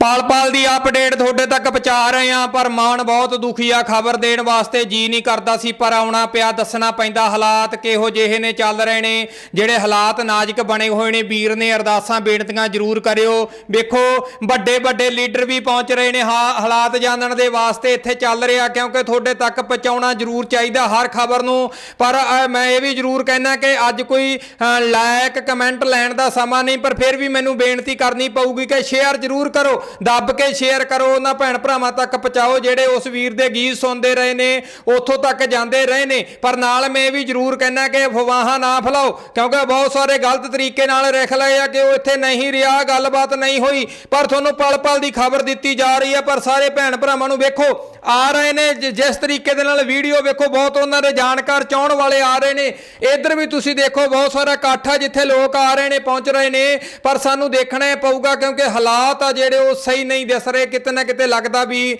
ਪਾਲ ਪਾਲ ਦੀ update ਤੁਹਾਡੇ ਤੱਕ ਪਹੁੰਚਾ ਰਹੇ ਹਾਂ, ਪਰ ਮਾਨ ਬਹੁਤ ਦੁਖੀ ਆ, ਖਬਰ ਦੇਣ ਵਾਸਤੇ ਜੀ ਨਹੀਂ ਕਰਦਾ ਸੀ, ਪਰ ਆਉਣਾ ਪਿਆ, ਦੱਸਣਾ ਪੈਂਦਾ, ਹਾਲਾਤ ਕਿਹੋ ਜਿਹੇ ਨੇ, ਚੱਲ ਰਹੇ ਨੇ, ਜਿਹੜੇ ਹਾਲਾਤ ਨਾਜ਼ੁਕ ਬਣੇ ਹੋਏ ਨੇ, ਵੀਰ ਨੇ ਅਰਦਾਸਾਂ, ਬੇਨਤੀਆਂ ਜ਼ਰੂਰ ਕਰਿਓ। ਵੇਖੋ, ਵੱਡੇ ਵੱਡੇ ਲੀਡਰ ਵੀ ਪਹੁੰਚ ਰਹੇ ਨੇ, ਹਾਂ, ਹਾਲਾਤ ਜਾਣਨ ਦੇ ਵਾਸਤੇ ਇੱਥੇ ਚੱਲ ਰਿਹਾ, ਕਿਉਂਕਿ ਤੁਹਾਡੇ ਤੱਕ ਪਹੁੰਚਾਉਣਾ ਜ਼ਰੂਰ ਚਾਹੀਦਾ ਹਰ ਖਬਰ ਨੂੰ, ਪਰ ਮੈਂ ਇਹ ਵੀ ਜ਼ਰੂਰ ਕਹਿਣਾ ਕਿ ਅੱਜ ਕੋਈ ਲਾਇਕ ਕਮੈਂਟ ਲੈਣ ਦਾ ਸਮਾਂ ਨਹੀਂ, ਪਰ ਫਿਰ ਵੀ ਮੈਨੂੰ ਬੇਨਤੀ ਕਰਨੀ ਪਊਗੀ ਕਿ ਸ਼ੇਅਰ ਜ਼ਰੂਰ ਕਰੋ। ਦੱਬ ਕੇ ਸ਼ੇਅਰ ਕਰੋ, ਉਹਨਾਂ ਭੈਣ ਭਰਾਵਾਂ ਤੱਕ ਪਹੁੰਚਾਓ, ਜਿਹੜੇ ਉਸ ਵੀਰ ਦੇ ਗੀਤ ਸੁਣਦੇ ਰਹੇ ਨੇ, ਉੱਥੋਂ ਤੱਕ ਜਾਂਦੇ ਰਹੇ ਨੇ। ਪਰ ਨਾਲ ਮੈਂ ਵੀ ਜ਼ਰੂਰ ਕਹਿਣਾ ਕਿ ਅਫਵਾਹਾਂ ਨਾ ਫੈਲਾਓ, ਕਿਉਂਕਿ ਬਹੁਤ ਸਾਰੇ ਗਲਤ ਤਰੀਕੇ ਨਾਲ ਰਿਖ ਲਏ ਆ ਕਿ ਉਹ ਇੱਥੇ ਨਹੀਂ ਰਿਹਾ, ਗੱਲਬਾਤ ਨਹੀਂ ਹੋਈ। ਪਰ ਤੁਹਾਨੂੰ ਪਲ ਪਲ ਦੀ ਖਬਰ ਦਿੱਤੀ ਜਾ ਰਹੀ ਹੈ ਪਰ ਸਾਰੇ ਭੈਣ ਭਰਾਵਾਂ ਨੂੰ ਵੇਖੋ, ਆ ਰਹੇ ਨੇ, ਜਿ- ਜਿਸ ਤਰੀਕੇ ਦੇ ਨਾਲ ਵੀਡੀਓ ਵੇਖੋ, ਬਹੁਤ ਉਹਨਾਂ ਦੇ ਜਾਣਕਾਰ ਚਾਹਣ ਵਾਲੇ ਆ ਰਹੇ ਨੇ। ਇੱਧਰ ਵੀ ਤੁਸੀਂ ਦੇਖੋ, ਬਹੁਤ ਸਾਰਾ ਇਕੱਠ ਆ, ਜਿੱਥੇ ਲੋਕ ਆ ਰਹੇ ਨੇ, ਪਹੁੰਚ ਰਹੇ ਨੇ। ਪਰ ਸਾਨੂੰ ਦੇਖਣਾ ਪਊਗਾ, ਕਿਉਂਕਿ ਹਾਲਾਤ ਆ ਜਿਹੜੇ, ਉਹ ਸਹੀ ਨਹੀਂ ਦਿਸ ਰਹੇ, ਕਿਤੇ ਨਾ ਕਿਤੇ ਲੱਗਦਾ ਵੀ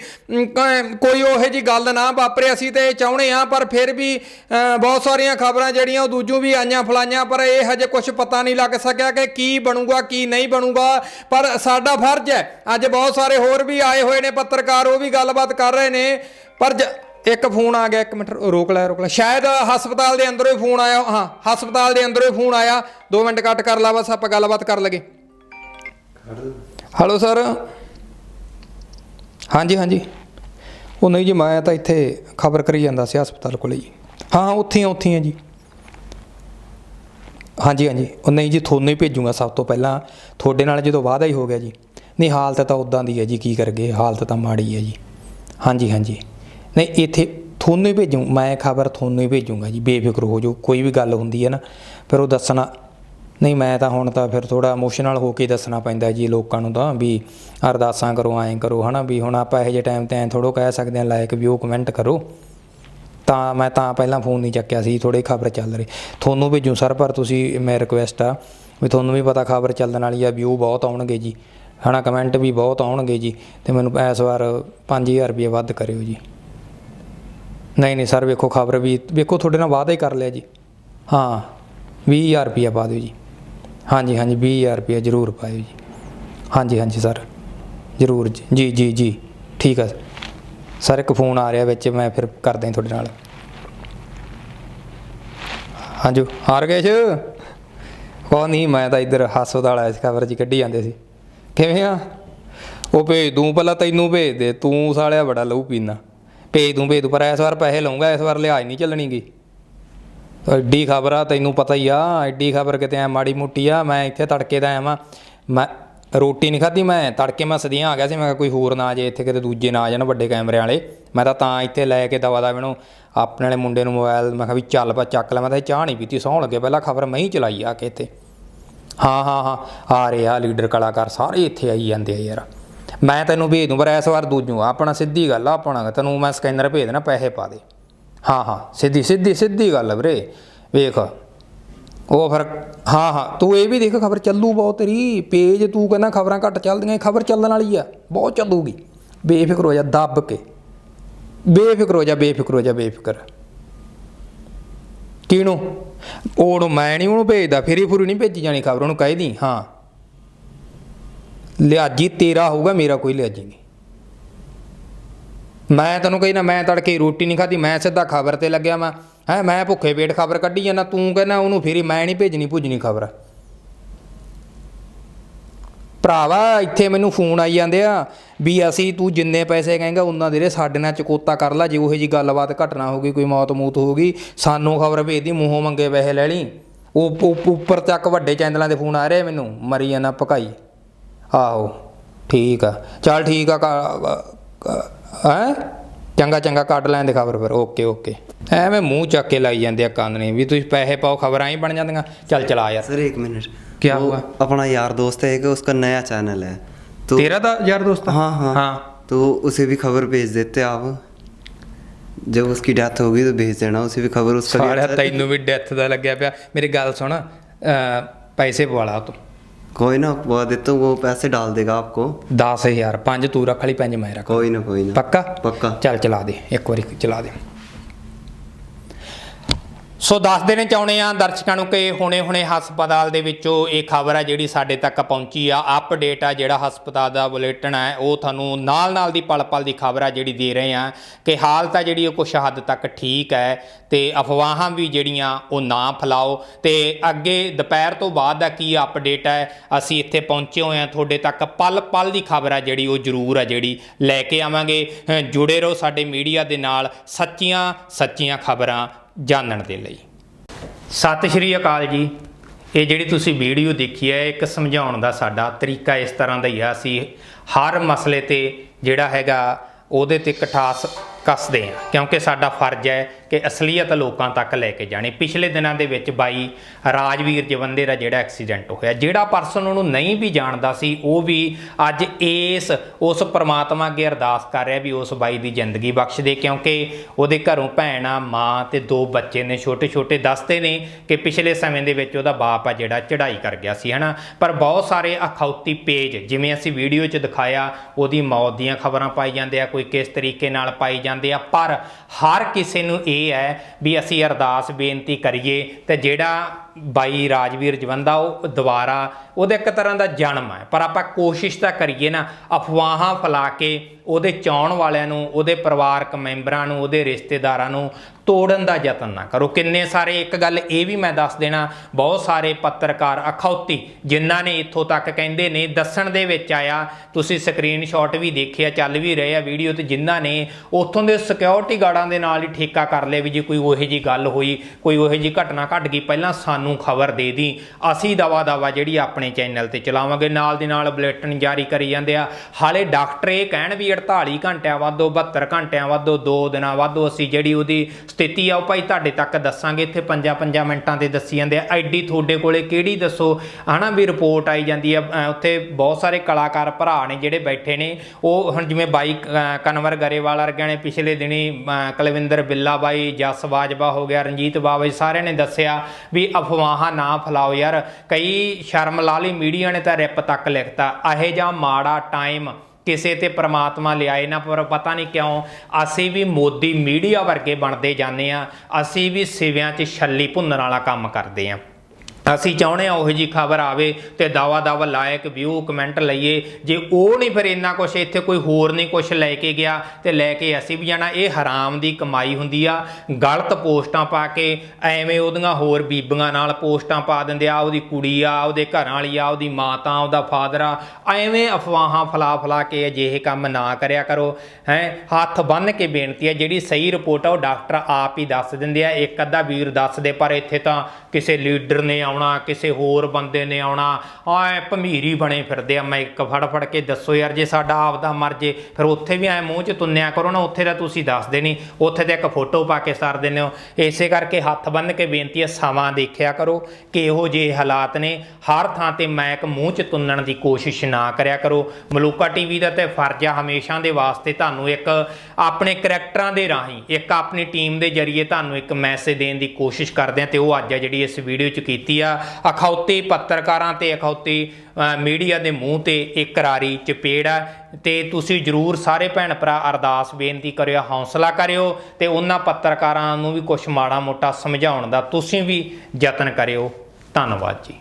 ਕੋਈ ਉਹੇ ਜੀ ਗੱਲ ਨਾ ਵਾਪਰੇ ਅਸੀਂ ਤੇ ਇਹ ਚਾਹੁੰਦੇ ਆ, ਪਰ ਫਿਰ ਵੀ ਬਹੁਤ ਸਾਰੀਆਂ ਖਬਰਾਂ ਜਿਹੜੀਆਂ ਉਹ ਦੂਜੋਂ ਵੀ ਆਈਆਂ ਫਲਾਈਆਂ, ਪਰ ਇਹ ਹਜੇ ਕੁਝ ਪਤਾ ਨਹੀਂ ਲੱਗ ਸਕਿਆ ਕਿ ਕੀ ਬਣੂਗਾ, ਕੀ ਨਹੀਂ ਬਣੂਗਾ, ਪਰ ਸਾਡਾ ਫਰਜ਼ ਹੈ। ਅੱਜ ਬਹੁਤ ਸਾਰੇ ਹੋਰ ਵੀ ਆਏ ਹੋਏ ਨੇ, ਪੱਤਰਕਾਰ ਉਹ ਵੀ ਗੱਲਬਾਤ ਕਰ ਰਹੇ ਨੇ, ਪਰ ਜ- ਇੱਕ ਫੋਨ ਆ ਗਿਆ, ਇੱਕ ਮਿੰਟ, ਰੋਕ ਲੈ ਰੋਕ ਲੈ। ਸ਼ਾਇਦ ਹਸਪਤਾਲ ਦੇ ਅੰਦਰੋਂ ਹੀ ਫੋਨ ਆਇਆ, ਹਾਂ, ਹਸਪਤਾਲ ਦੇ ਅੰਦਰੋਂ ਹੀ ਫੋਨ ਆਇਆ। 2 ਮਿੰਟ ਕੱਟ ਕਰ ਲਾ, ਬਸ ਆਪਾਂ ਗੱਲਬਾਤ ਕਰ ਲਗੇ। ਹੈਲੋ ਸਰ ਹਾਂਜੀ ਹਾਂਜੀ। ਉਹ ਨਹੀਂ ਜੀ ਮੈਂ ਤਾਂ ਇੱਥੇ ਖਬਰ ਕਰੀ ਜਾਂਦਾ ਸੀ ਹਸਪਤਾਲ ਕੋਲੇ ਜੀ। ਹਾਂ ਹਾਂ ਉੱਥੇ ਹੀ ਹਾਂ, ਉੱਥੇ ਹੀ ਹਾਂ ਜੀ। ਹਾਂਜੀ ਹਾਂਜੀ। ਉਹ ਨਹੀਂ ਜੀ ਤੁਹਾਨੂੰ ਹੀ ਭੇਜੂਗਾ ਸਭ ਤੋਂ ਪਹਿਲਾਂ। ਤੁਹਾਡੇ ਨਾਲ ਜਦੋਂ ਵਾਅਦਾ ਹੀ ਹੋ ਗਿਆ ਜੀ। ਨਹੀਂ ਹਾਲਤ ਤਾਂ ਉਦਾਂ ਦੀ ਹੈ ਜੀ ਕੀ ਕਰਗੇ ਹਾਲਤ ਤਾਂ ਮਾੜੀ ਹੈ ਜੀ। ਹਾਂਜੀ ਹਾਂਜੀ। ਨਹੀਂ ਇੱਥੇ ਤੁਹਾਨੂੰ ਹੀ ਭੇਜੂ ਮੈਂ ਖਬਰ ਤੁਹਾਨੂੰ ਹੀ ਭੇਜੂਗਾ ਜੀ। ਬੇਫਿਕਰ ਹੋ ਜਾਓ ਕੋਈ ਵੀ ਗੱਲ ਹੁੰਦੀ ਹੈ ਨਾ ਫਿਰ ਉਹ ਦੱਸਣਾ ਨਹੀਂ, ਮੈਂ ਤਾਂ ਹੁਣ ਤਾਂ ਫਿਰ ਥੋੜਾ ਇਮੋਸ਼ਨਲ ਹੋ ਕੇ ਦੱਸਣਾ ਪੈਂਦਾ ਜੀ ਲੋਕਾਂ ਨੂੰ ਤਾਂ ਵੀ ਅਰਦਾਸਾਂ ਕਰੋ, ਐਂ ਕਰੋ, ਹਨਾ, ਵੀ ਹੁਣ ਆਪਾਂ ਇਹੋ ਜਿਹੇ ਟਾਈਮ ਤੇ ਐਂ ਥੋੜੋ ਕਹਿ ਸਕਦੇ ਹਾਂ ਲਾਇਕ ਵੀ ਕਮੈਂਟ ਕਰੋ। ਤਾਂ ਮੈਂ ਤਾਂ ਪਹਿਲਾਂ ਫੋਨ ਨਹੀਂ ਚੱਕਿਆ ਸੀ ਥੋੜੀ ਖਬਰ ਚੱਲ ਰਹੀ। ਤੁਹਾਨੂੰ ਭੇਜੂ ਸਰ ਪਰ ਤੁਸੀਂ ਮੈਂ ਰਿਕੁਐਸਟ ਆ ਵੀ ਤੁਹਾਨੂੰ ਵੀ ਪਤਾ ਖਬਰ ਚੱਲਣ ਵਾਲੀ ਆ ਵਿਊ ਬਹੁਤ ਆਉਣਗੇ ਜੀ। ਹਨਾ ਕਮੈਂਟ ਵੀ ਬਹੁਤ ਆਉਣਗੇ ਜੀ ਤੇ ਮੈਨੂੰ ਇਸ ਵਾਰ 5000 ਰੁਪਏ ਵੱਧ ਕਰਿਓ ਜੀ। ਨਹੀਂ ਨਹੀਂ ਸਰ ਵੇਖੋ ਖਬਰ ਵੀ, ਵੇਖੋ ਤੁਹਾਡੇ ਨਾਲ ਵਾਅਦਾ ਹੀ ਕਰ ਲਿਆ ਜੀ। ਹਾਂ 20000 ਰੁਪਏ ਪਾ ਦਿਓ ਜੀ। ਹਾਂਜੀ ਹਾਂਜੀ 20000 ਰੁਪਏ ਜ਼ਰੂਰ ਪਾਇਓ ਜੀ। ਹਾਂਜੀ ਹਾਂਜੀ ਸਰ, ਜ਼ਰੂਰ ਜੀ। ਜੀ ਜੀ ਜੀ। ਠੀਕ ਆ ਸਰ। ਇੱਕ ਫੋਨ ਆ ਰਿਹਾ ਵਿੱਚ, ਮੈਂ ਫਿਰ ਕਰਦਾ ਤੁਹਾਡੇ ਨਾਲ। ਹਾਂਜੀ ਹਾਰ ਗਏ ਛ ਕੋ ਨਹੀਂ, ਮੈਂ ਤਾਂ ਇੱਧਰ ਹਸਪਤਾਲ ਆਇਆ ਸੀ, ਖਬਰ ਜੀ ਕੱਢੀ ਜਾਂਦੇ ਸੀ। ਕਿਵੇਂ ਆ? ਉਹ ਭੇਜ ਦੂੰ, ਪਹਿਲਾਂ ਤੈਨੂੰ ਭੇਜ ਦੇ। ਤੂੰ ਸਾਲਿਆ ਬੜਾ ਲਹੂ ਪੀਣਾ ਭੇਜ ਦੂੰ ਭੇਜ ਦੂੰ, ਪਰ ਇਸ ਵਾਰ ਪੈਸੇ ਲਊਂਗਾ ਇਸ ਵਾਰ ਲਿਹਾਜ਼ ਨਹੀਂ ਚੱਲਣੀ ਗੀ ਐਡੀ ਖਬਰ ਆ, ਤੈਨੂੰ ਪਤਾ ਹੀ ਆ, ਐਡੀ ਖਬਰ ਕਿਤੇ ਐ ਮਾੜੀ ਮੁੱਟੀ ਆ, ਮੈਂ ਇੱਥੇ ਤੜਕੇ ਦਾ ਆਇਆ ਵਾਂ। ਮੈਂ ਰੋਟੀ ਨਹੀਂ ਖਾਧੀ ਮੈਂ, ਤੜਕੇ ਮੈਂ ਸਦੀਆਂ ਆ ਗਿਆ ਸੀ, ਮੈਂ ਕਿਹਾ ਕੋਈ ਹੋਰ ਨਾ ਆ ਜੇ ਇੱਥੇ ਕਿਤੇ ਦੂਜੇ ਨਾ ਆ ਜਾਣ ਵੱਡੇ ਕੈਮਰੇ ਵਾਲੇ। ਮੈਂ ਤਾਂ ਤਾਂ ਇੱਥੇ ਲੈ ਕੇ ਦਵਾ ਦਾ ਮੈਨੂੰ ਆਪਣੇ ਵਾਲੇ ਮੁੰਡੇ ਨੂੰ ਮੋਬਾਈਲ ਮੈਂ ਕਿਹਾ ਵੀ ਚੱਲ ਪਾ ਚੱਕ ਲੈ, ਮੈਂ ਤਾਂ ਚਾਹ ਨਹੀਂ ਪੀਤੀ, ਸੌਣ ਲੱਗੇ, ਪਹਿਲਾਂ ਖਬਰ ਮੈਂ ਹੀ ਚਲਾਈ ਆ ਕੇ ਇੱਥੇ। ਹਾਂ ਹਾਂ ਹਾਂ, ਆ ਰਹੇ ਆ ਲੀਡਰ ਕਲਾਕਾਰ, ਸਾਰੇ ਇੱਥੇ ਆਈ ਜਾਂਦੇ ਆ ਯਾਰ। ਮੈਂ ਤੈਨੂੰ ਭੇਜ ਦੂੰ, ਪਰ ਇਸ ਵਾਰ ਦੂਜੂ ਆਪਣਾ ਸਿੱਧੀ ਗੱਲ ਆ, ਆਪਣਾ, ਤੈਨੂੰ ਮੈਂ ਸਕੈਨਰ ਭੇਜ ਦੇਣਾ, ਪੈਸੇ ਪਾ ਦੇ। ਹਾਂ ਹਾਂ, ਸਿੱਧੀ ਸਿੱਧੀ ਸਿੱਧੀ ਗੱਲ ਆ ਵੀਰੇ, ਵੇਖ। ਉਹ ਫਿਰ, ਹਾਂ ਹਾਂ, ਤੂੰ ਇਹ ਵੀ ਦੇਖ, ਖਬਰ ਚੱਲੂ ਬਹੁਤ ਤੇਰੀ, ਪੇਜ ਤੂੰ ਕਹਿੰਦਾ ਖਬਰਾਂ ਘੱਟ ਚੱਲਦੀਆਂ ਖਬਰ ਚੱਲਣ ਵਾਲੀ ਆ, ਬਹੁਤ ਚੱਲੂਗੀ। ਬੇਫਿਕਰ ਹੋ ਜਾ, ਦੱਬ ਕੇ। ਬੇਫਿਕਰ ਹੋ ਜਾ, ਬੇਫਿਕਰ ਹੋ ਜਾ, ਬੇਫਿਕਰ। ਕਿਹਨੂੰ? ਉਹਨੂੰ, ਮੈਂ ਨਹੀਂ ਉਹਨੂੰ ਭੇਜਦਾ, ਫੇਰੀ ਫੁਰੀ ਨਹੀਂ ਭੇਜੀ ਜਾਣੀ ਖਬਰ, ਉਹਨੂੰ ਕਹਿ ਦੀ, ਹਾਂ। ਲਿਆਜੀ, ਤੇਰਾ ਹੋਊਗਾ, ਮੇਰਾ ਕੋਈ ਲਿਆਜੀ ਨਹੀਂ। ਮੈਂ ਤੈਨੂੰ ਕਹੀ ਨਾ, ਮੈਂ ਤੜਕੇ ਰੋਟੀ ਨਹੀਂ ਖਾਧੀ, ਮੈਂ ਸਿੱਧਾ ਖਬਰ ਤੇ ਲੱਗਿਆ ਮੈਂ ਹੈ, ਮੈਂ ਭੁੱਖੇ ਪੇਟ ਖਬਰ ਕੱਢੀ ਜਾਂਦਾ, ਤੂੰ ਕਹਿੰਦਾ ਉਹਨੂੰ ਫੇਰੀ ਮੈਂ ਨਹੀਂ ਭੇਜਣੀ, ਭੁੱਜਣੀ ਖਬਰ। ਭਰਾਵਾ, ਇੱਥੇ ਮੈਨੂੰ ਫੋਨ ਆਈ ਜਾਂਦੇ ਆ ਵੀ ਅਸੀਂ ਤੂੰ ਜਿੰਨੇ ਪੈਸੇ ਕਹੇਂਗਾ, ਉਹਨਾਂ ਦੇ ਰੇ ਸਾਡੇ ਨਾਲ ਚਕੋਤਾ ਕਰ ਲੈ, ਜੇ ਉਹੋ ਜੀ ਗੱਲਬਾਤ ਘਟਨਾ ਹੋ ਗਈ, ਕੋਈ ਮੌਤ ਮੂਤ ਹੋ ਗਈ, ਸਾਨੂੰ ਖਬਰ ਭੇਜਦੀ, ਮੂੰਹੋਂ ਮੰਗੇ ਪੈਸੇ ਲੈ ਲਈ। ਉਹ ਉਹ- ਉੱਪਰ ਤੱਕ ਵੱਡੇ ਚੈਨਲਾਂ ਦੇ ਫੋਨ ਆ ਰਹੇ ਮੈਨੂੰ, ਮਰੀ ਜਾਣਾ ਭਕਾਈ। ਆਹੋ, ਠੀਕ ਆ। ਚੱਲ ਠੀਕ ਆ ਹੈ ਚੰਗਾ ਚੰਗਾ ਕੱਢ ਲੈਣ ਦੇ ਖਬਰ ਫਿਰ ਓਕੇ ਓਕੇ ਐਵੇਂ ਮੂੰਹ ਚੱਕ ਕੇ ਲਾਈ ਜਾਂਦੇ ਆ ਕੰਨ ਨੇ ਵੀ ਤੁਸੀਂ ਪੈਸੇ ਪਾਓ ਖਬਰਾਂ ਹੀ ਬਣ ਜਾਂਦੀਆਂ ਚੱਲ ਚਲਾ ਯਾਰ सर एक मिनट क्या वो हुआ? अपना यार दोस्त है एक उसका नया चैनल है तो ਤੇਰਾ ਤਾਂ ਯਾਰ ਦੋਸਤ हाँ हाँ हाँ तो उसे भी खबर भेज देते आप जब उसकी डेथ होगी तो भेज देना उसे भी खबर उसका भी ਸਾਲਿਆ अच्छा- ਤੈਨੂੰ ਵੀ ਡੈਥ ਦਾ ਲੱਗਿਆ ਪਿਆ ਮੇਰੀ ਗੱਲ ਸੁਣ ਅਹ, ਪੈਸੇ ਪਵਾਲਾ ਤੂੰ कोई ना वो दे तो वो पैसे डाल देगा आपको दस हजार पाँच तू रख ली पाँच मैं रख कोई ना कोई ना पक्का पक्का चल चला दे एक बार चला दे ਸੋ ਦੱਸ ਦੇਣੇ ਚਾਹੁੰਦੇ ਆ ਦਰਸ਼ਕਾਂ ਨੂੰ ਕਿ ਹੁਣੇ-ਹੁਣੇ ਹਸਪਤਾਲ ਦੇ ਵਿੱਚੋਂ ਇਹ ਖਬਰ ਆ ਜਿਹੜੀ ਸਾਡੇ ਤੱਕ ਪਹੁੰਚੀ ਆ ਅਪਡੇਟ ਆ ਜਿਹੜਾ ਹਸਪਤਾਲ ਦਾ ਬੁਲੇਟਿਨ ਹੈ ਉਹ ਤੁਹਾਨੂੰ ਨਾਲ-ਨਾਲ ਦੀ ਪਲ-ਪਲ ਦੀ ਖਬਰ ਆ ਜਿਹੜੀ ਦੇ ਰਹੇ ਆ ਕਿ ਹਾਲਤ ਆ ਜਿਹੜੀ ਉਹ ਕੁਝ ਹੱਦ ਤੱਕ ਠੀਕ ਹੈ ਤੇ ਅਫਵਾਹਾਂ ਵੀ ਜਿਹੜੀਆਂ ਉਹ ਨਾ ਫੈਲਾਓ ਤੇ ਅੱਗੇ ਦੁਪਹਿਰ ਤੋਂ ਬਾਅਦ ਦਾ ਕੀ ਅਪਡੇਟ ਹੈ, ਅਸੀਂ ਇੱਥੇ ਪਹੁੰਚੇ ਹੋਏ ਆ ਤੁਹਾਡੇ ਤੱਕ ਪਲ-ਪਲ ਦੀ ਖਬਰ ਆ ਜਿਹੜੀ ਉਹ ਜ਼ਰੂਰ ਆ ਜਿਹੜੀ ਲੈ ਕੇ ਆਵਾਂਗੇ। ਜੁੜੇ ਰਹੋ ਸਾਡੇ ਮੀਡੀਆ ਦੇ ਨਾਲ ਸੱਚੀਆਂ ਸੱਚੀਆਂ ਖਬਰਾਂ ਜਾਣਨ ਦੇ ਲਈ। ਸਤਿ ਸ਼੍ਰੀ ਅਕਾਲ ਜੀ। ਇਹ ਜਿਹੜੀ ਤੁਸੀਂ ਵੀਡੀਓ ਦੇਖੀ ਹੈ ਇੱਕ ਸਮਝਾਉਣ ਦਾ ਸਾਡਾ ਤਰੀਕਾ ਇਸ ਤਰ੍ਹਾਂ ਦਾ ਹੀ ਆ। ਅਸੀਂ ਹਰ ਮਸਲੇ ਤੇ ਜਿਹੜਾ ਹੈਗਾ, ਉਹਦੇ ਤੇ ਕਠਾਸ ਕੱਸਦੇ ਹਾਂ ਕਿਉਂਕਿ ਸਾਡਾ ਫਰਜ਼ ਹੈ ਕਿ ਅਸਲੀਅਤ ਲੋਕਾਂ ਤੱਕ ਲੈ ਕੇ ਜਾਣੀ। ਪਿਛਲੇ ਦਿਨਾਂ ਦੇ ਵਿੱਚ ਬਾਈ ਰਾਜਵੀਰ ਜਵੰਦੇ ਦਾ ਜਿਹੜਾ ਐਕਸੀਡੈਂਟ ਹੋਇਆ, ਜਿਹੜਾ ਪਰਸਨ ਉਹਨੂੰ ਨਹੀਂ ਵੀ ਜਾਣਦਾ ਸੀ, ਉਹ ਵੀ ਅੱਜ ਇਸ, ਉਸ ਪ੍ਰਮਾਤਮਾ ਅੱਗੇ ਅਰਦਾਸ ਕਰ ਰਿਹਾ ਵੀ ਉਸ ਬਾਈ ਦੀ ਜ਼ਿੰਦਗੀ ਬਖਸ਼ ਦੇ। ਕਿਉਂਕਿ ਉਹਦੇ ਘਰੋਂ ਭੈਣ, ਮਾਂ ਤੇ ਦੋ ਬੱਚੇ ਨੇ ਛੋਟੇ ਛੋਟੇ ਦੱਸਦੇ ਨੇ ਕਿ ਪਿਛਲੇ ਸਮੇਂ ਦੇ ਵਿੱਚ ਉਹਦਾ ਬਾਪ ਆ ਜਿਹੜਾ ਚੜ੍ਹਾਈ ਕਰ ਗਿਆ ਸੀ, ਹਨਾ? ਪਰ ਬਹੁਤ ਸਾਰੇ ਅਖੌਤੀ ਪੇਜ, ਜਿਵੇਂ ਅਸੀਂ ਵੀਡੀਓ 'ਚ ਦਿਖਾਇਆ, ਉਹਦੀ ਮੌਤ ਦੀਆਂ ਖਬਰਾਂ ਪਾਈ ਜਾਂਦੇ ਆ, ਕੋਈ ਕਿਸ ਤਰੀਕੇ ਨਾਲ ਪਾਈ ਜਾਂਦੇ ਆ। ਪਰ ਹਰ ਕਿਸੇ ਨੂੰ ਇਹ ਹੈ ਵੀ ਅਸੀਂ ਅਰਦਾਸ ਬੇਨਤੀ ਕਰੀਏ ਤੇ ਜਿਹੜਾ ਬਾਈ ਰਾਜਵੀਰ ਜਵੰਦਾ, ਉਹ ਦੁਬਾਰਾ, ਉਹਦਾ ਇੱਕ ਤਰ੍ਹਾਂ ਦਾ ਜਨਮ ਹੈ। ਪਰ ਆਪਾਂ ਕੋਸ਼ਿਸ਼ ਤਾਂ ਕਰੀਏ ਨਾ, ਅਫਵਾਹਾਂ ਫੈਲਾ ਕੇ ਉਹਦੇ ਚਾਹਣ ਵਾਲਿਆਂ ਨੂੰ, ਉਹਦੇ ਪਰਿਵਾਰਕ ਮੈਂਬਰਾਂ ਨੂੰ, ਉਹਦੇ ਰਿਸ਼ਤੇਦਾਰਾਂ ਨੂੰ ਤੋੜਨ ਦਾ ਯਤਨ ਨਾ ਕਰੋ। ਕਿੰਨੇ ਸਾਰੇ, ਇੱਕ ਗੱਲ ਇਹ ਵੀ ਮੈਂ ਦੱਸ ਦੇਣਾ, ਬਹੁਤ ਸਾਰੇ ਪੱਤਰਕਾਰ ਅਖੌਤੀ, ਜਿਨ੍ਹਾਂ ਨੇ ਇੱਥੋਂ ਤੱਕ ਕਹਿੰਦੇ ਨੇ, ਦੱਸਣ ਦੇ ਵਿੱਚ ਆਇਆ, ਤੁਸੀਂ ਸਕਰੀਨਸ਼ਾਟ ਵੀ ਦੇਖਿਆ, ਚੱਲ ਵੀ ਰਹੇ ਆ ਵੀਡੀਓ, ਤੇ ਜਿਨ੍ਹਾਂ ਨੇ ਉੱਥੋਂ ਦੇ ਸਿਕਿਉਰਿਟੀ ਗਾਰਡਾਂ ਦੇ ਨਾਲ ਹੀ ਠੇਕਾ ਕਰ ਲਿਆ ਵੀ ਜੇ ਕੋਈ ਉਹੋ ਜੀ ਗੱਲ ਹੋਈ, ਕੋਈ ਉਹੋ ਜੀ ਘਟਨਾ ਘਟ ਗਈ, ਪਹਿਲਾਂ ਸਾਨੂੰ ਖਬਰ ਦੇ ਦੀ। ਅਸੀਂ ਦਵਾ ਦਵਾ ਜਿਹੜੀ ਆਪਣੇ ਚੈਨਲ ਤੇ ਚਲਾਵਾਂਗੇ। ਨਾਲ ਦੀ ਨਾਲ ਬੁਲੇਟਿਨ ਜਾਰੀ ਕਰੀ ਜਾਂਦੇ ਆ। ਹਾਲੇ ਡਾਕਟਰ ਇਹ ਕਹਿਣ ਵੀ 48 ਘੰਟਿਆਂ ਵਾਧੋ 72 ਘੰਟਿਆਂ ਵਾਧੋ 2 ਦਿਨਾਂ ਵਾਧੋ ਅਸੀਂ ਜਿਹੜੀ ਉਹਦੀ ਸਥਿਤੀ ਆ ਉਹ ਭਾਈ ਤੁਹਾਡੇ ਤੱਕ ਦੱਸਾਂਗੇ। ਇੱਥੇ 5-5 ਮਿੰਟਾਂ 'ਤੇ ਦੱਸੀ ਜਾਂਦੇ ਆ। ਐਡੀ ਤੁਹਾਡੇ ਕੋਲੇ ਕਿਹੜੀ ਦੱਸੋ? ਹਨਾ ਵੀ ਰਿਪੋਰਟ ਆਈ ਜਾਂਦੀ ਆ। ਉੱਥੇ ਬਹੁਤ ਸਾਰੇ ਕਲਾਕਾਰ ਭਰਾ ਨੇ ਜਿਹੜੇ ਬੈਠੇ ਨੇ। ਉਹ ਹੁਣ ਜਿਵੇਂ ਬਾਈ ਅ, ਕਨਵਰ ਗਰੇਵਾਲ ਵਰਗਿਆਂ ਨੇ ਪਿਛਲੇ ਦਿਨੀ ਅ, ਕੁਲਵਿੰਦਰ ਬਿੱਲਾ ਬਾਈ ਜਸ ਬਾਜਵਾ ਹੋ ਗਿਆ ਰਣਜੀਤ ਬਾਵਾ ਸਾਰਿਆਂ ਨੇ ਦੱਸਿਆ ਵੀ ਅਫਵਾਹਾਂ ਨਾ ਫੈਲਾਓ ਯਾਰ। ਕਈ ਸ਼ਰਮ ਲਾ ਲਈ ਮੀਡੀਆ ਨੇ ਤਾਂ ਰਿਪ ਤੱਕ ਲਿਖਤਾ। ਇਹੋ ਜਿਹਾ ਮਾੜਾ ਟਾਈਮ ਕਿਸੇ ਤੇ ਪ੍ਰਮਾਤਮਾ ਲਿਆਏ ਨਾ, ਪਰ ਪਤਾ ਨਹੀਂ ਕਿਉਂ ਅਸੀਂ ਵੀ ਮੋਦੀ ਮੀਡੀਆ ਵਰਗੇ ਬਣਦੇ ਜਾਂਦੇ ਆ ਅਸੀਂ ਵੀ ਸਿਵਿਆਂ 'ਚ ਛੱਲੀ ਭੁੰਨਣ ਵਾਲਾ ਕੰਮ ਕਰਦੇ ਆ ਅਸੀਂ ਚਾਹੁੰਦੇ ਆ ਉਹੋ ਜੀ ਖਬਰ ਆਵੇ ਤੇ ਦਾਵਾ ਦਾਵਾ ਲਾਇਕ ਵਿਊ ਕਮੈਂਟ ਲਈਏ। ਜੇ ਉਹ ਨਹੀਂ ਫਿਰ ਇੰਨਾ ਕੁਛ ਇੱਥੇ ਕੋਈ ਹੋਰ ਨਹੀਂ ਕੁਛ ਲੈ ਕੇ ਗਿਆ ਤੇ ਲੈ ਕੇ ਅਸੀਂ ਵੀ ਜਾਣਾ। ਇਹ ਹਰਾਮ ਦੀ ਕਮਾਈ ਹੁੰਦੀ ਆ। ਗਲਤ ਪੋਸਟਾਂ ਪਾ ਕੇ ਐਵੇਂ ਉਹਦੀਆਂ ਹੋਰ ਬੀਬੀਆਂ ਨਾਲ ਪੋਸਟਾਂ ਪਾ ਦਿੰਦੇ ਆ, ਉਹਦੀ ਕੁੜੀ ਆ, ਉਹਦੇ ਘਰਾਂ ਵਾਲੀ ਆ, ਉਹਦੀ ਮਾਤਾ, ਉਹਦਾ ਫਾਦਰ ਆ। ਐਵੇਂ ਅਫਵਾਹਾਂ ਫਲਾ ਫਲਾ ਕੇ ਅਜਿਹੇ ਕੰਮ ਨਾ ਕਰਿਆ ਕਰੋ। ਹੈ, ਹੱਥ ਬੰਨ ਕੇ ਬੇਨਤੀ ਆ, ਜਿਹੜੀ ਸਹੀ ਰਿਪੋਰਟ ਆ, ਉਹ ਡਾਕਟਰ ਆਪ ਹੀ ਦੱਸ ਦਿੰਦੇ ਆ। ਇੱਕ ਅੱਧਾ ਵੀਰ ਦੱਸਦੇ, ਪਰ ਇੱਥੇ ਤਾਂ ਕਿਸੇ ਲੀਡਰ ਨੇ ਆਉਣਾ ਆਉਣਾ, ਕਿਸੇ ਹੋਰ ਬੰਦੇ ਨੇ ਆਉਣਾ। ਐ ਭਮੀਰੀ ਬਣੇ ਫਿਰਦੇ ਆ। ਮੈਂ ਇੱਕ ਫੜ ਫੜ ਕੇ ਦੱਸੋ ਯਾਰ, ਜੇ ਸਾਡਾ ਆਪਦਾ ਮਰ ਜੇ, ਫਿਰ ਉੱਥੇ ਵੀ ਐ ਮੂੰਹ 'ਚ ਤੁੰਨਿਆ ਕਰੋ ਨਾ। ਉੱਥੇ ਤਾਂ ਤੁਸੀਂ ਦੱਸਦੇ ਨਹੀਂ। ਉੱਥੇ ਤਾਂ ਇੱਕ ਫੋਟੋ ਪਾ ਕੇ ਸਰ ਦਿੰਦੇ ਹੋ। ਇਸੇ ਕਰਕੇ ਹੱਥ ਬੰਨ ਕੇ ਬੇਨਤੀ ਹੈ, ਸਮਾਂ ਦੇਖਿਆ ਕਰੋ। ਕਿ ਇਹੋ ਜਿਹੇ ਹਾਲਾਤ ਨੇ। ਹਰ ਥਾਂ ਤੇ ਮੈਕ ਮੂੰਹ 'ਚ ਤੁੰਨਣ ਦੀ ਕੋਸ਼ਿਸ਼ ਨਾ ਕਰਿਆ ਕਰੋ। ਮਲੂਕਾ ਟੀਵੀ ਦਾ ਤੇ ਫਰਜ਼ ਆ ਹਮੇਸ਼ਾ ਦੇ ਵਾਸਤੇ ਤੁਹਾਨੂੰ ਇੱਕ ਆਪਣੇ ਕਰੈਕਟਰਾਂ ਦੇ ਰਾਹੀਂ, ਇੱਕ ਆਪਣੀ ਟੀਮ ਦੇ ਜਰੀਏ ਤੁਹਾਨੂੰ ਇੱਕ ਮੈਸੇਜ ਦੇਣ ਦੀ ਕੋਸ਼ਿਸ਼ ਕਰਦੇ ਆ। ਤੇ ਉਹ ਅੱਜ ਜਿਹੜੀ ਇਸ ਵੀਡੀਓ 'ਚ ਕੀਤੀ ਆ। ਅਖੌਤੀ ਪੱਤਰਕਾਰਾਂ ਤੇ, ਅਖੌਤੇ ਮੀਡੀਆ ਦੇ ਮੂੰਹ ਤੇ ਇੱਕ ਕਰਾਰੀ ਚਪੇੜ ਆ। ਤੇ ਤੁਸੀਂ ਜਰੂਰ ਸਾਰੇ ਭੈਣ ਭਰਾ ਅਰਦਾਸ ਬੇਨਤੀ ਕਰਿਓ, ਹੌਸਲਾ ਕਰਿਓ ਤੇ ਉਹਨਾਂ ਪੱਤਰਕਾਰਾਂ ਨੂੰ ਵੀ ਕੁਝ ਮਾੜਾ ਮੋਟਾ ਸਮਝਾਉਣ ਦਾ ਤੁਸੀਂ ਵੀ ਯਤਨ ਕਰਿਓ। ਧੰਨਵਾਦ ਜੀ।